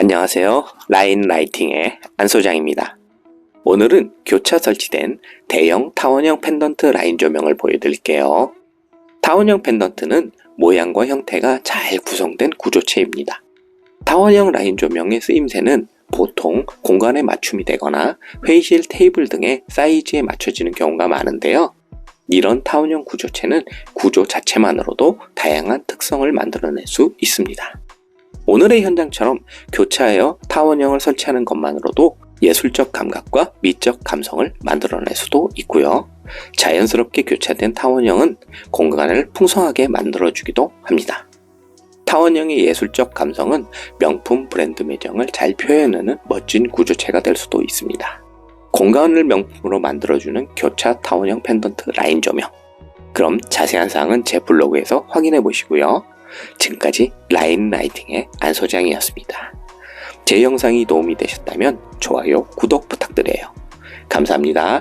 안녕하세요. 라인 라이팅의 안 소장입니다. 오늘은 교차 설치된 대형 타원형 펜던트 라인 조명을 보여드릴게요. 타원형 펜던트는 모양과 형태가 잘 구성된 구조체입니다. 타원형 라인 조명의 쓰임새는 보통 공간에 맞춤이 되거나 회의실 테이블 등의 사이즈에 맞춰지는 경우가 많은데요. 이런 타원형 구조체는 구조 자체만으로도 다양한 특성을 만들어낼 수 있습니다. 오늘의 현장처럼 교차하여 타원형을 설치하는 것만으로도 예술적 감각과 미적 감성을 만들어낼 수도 있고요. 자연스럽게 교차된 타원형은 공간을 풍성하게 만들어주기도 합니다. 타원형의 예술적 감성은 명품 브랜드 매장을 잘 표현하는 멋진 구조체가 될 수도 있습니다. 공간을 명품으로 만들어주는 교차 타원형 펜던트 라인 조명. 그럼 자세한 사항은 제 블로그에서 확인해 보시고요. 지금까지 라인 라이팅의 안 소장이었습니다. 제 영상이 도움이 되셨다면 좋아요, 구독 부탁드려요. 감사합니다.